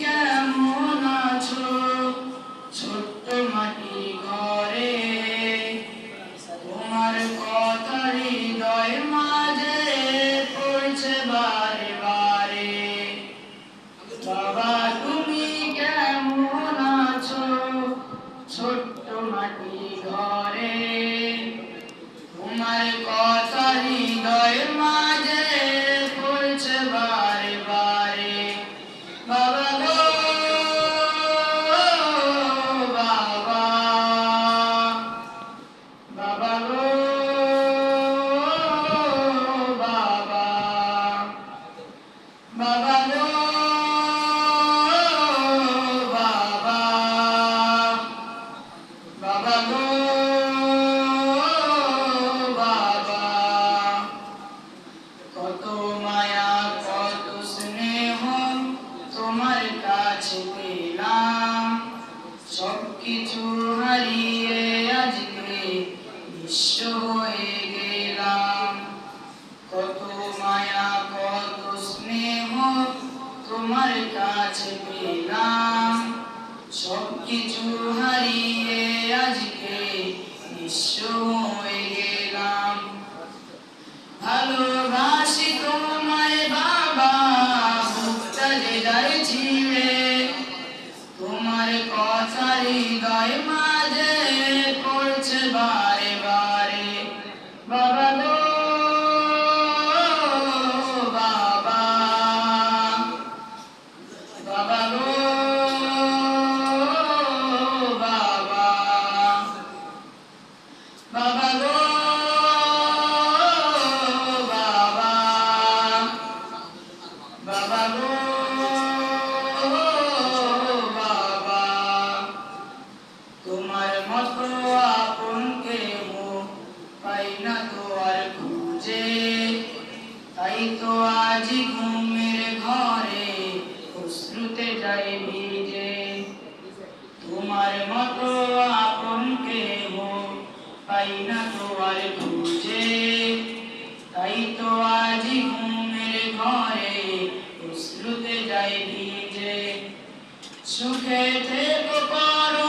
কেমন আছো? ছোট্ট মাটি ঘরে। তোমার কথা হৃদয় মাঝে পড়ছে বারে বারে। তুমি কেমন আছো? ছোট্ট মাটি ঘরে। তোমার কথা হৃদয় মাঝে বাবা তোমার কাছে পেলাম। সবকিছু হারিয়ে আজকে বিশ্ব হয়ে গেলাম। ভালোবাসি তোমায় বাবা ছিঁড়ে তোমার কথা হৃদয় তোমার মতো আপন কেহ পাই না তো আর খুঁজে তাই তো আজ ঘুমের ঘরে অশ্রুতে যাই তোমার মতো আপন কেহ পাই না তো আর খুঁজে তাই তো আজ ঘুমের ঘরে অশ্রুতে যাই ভিজে। সুখে থেকে পরম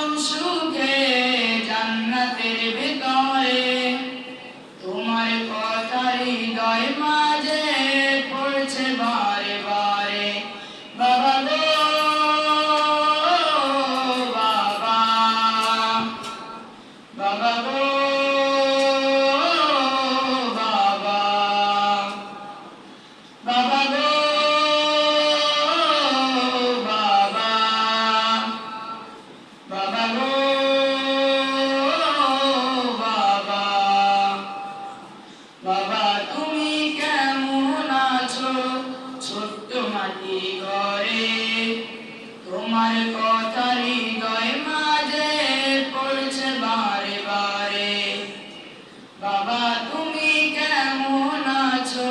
তুমি কেমন আছো?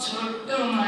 ছোট্ট মাটি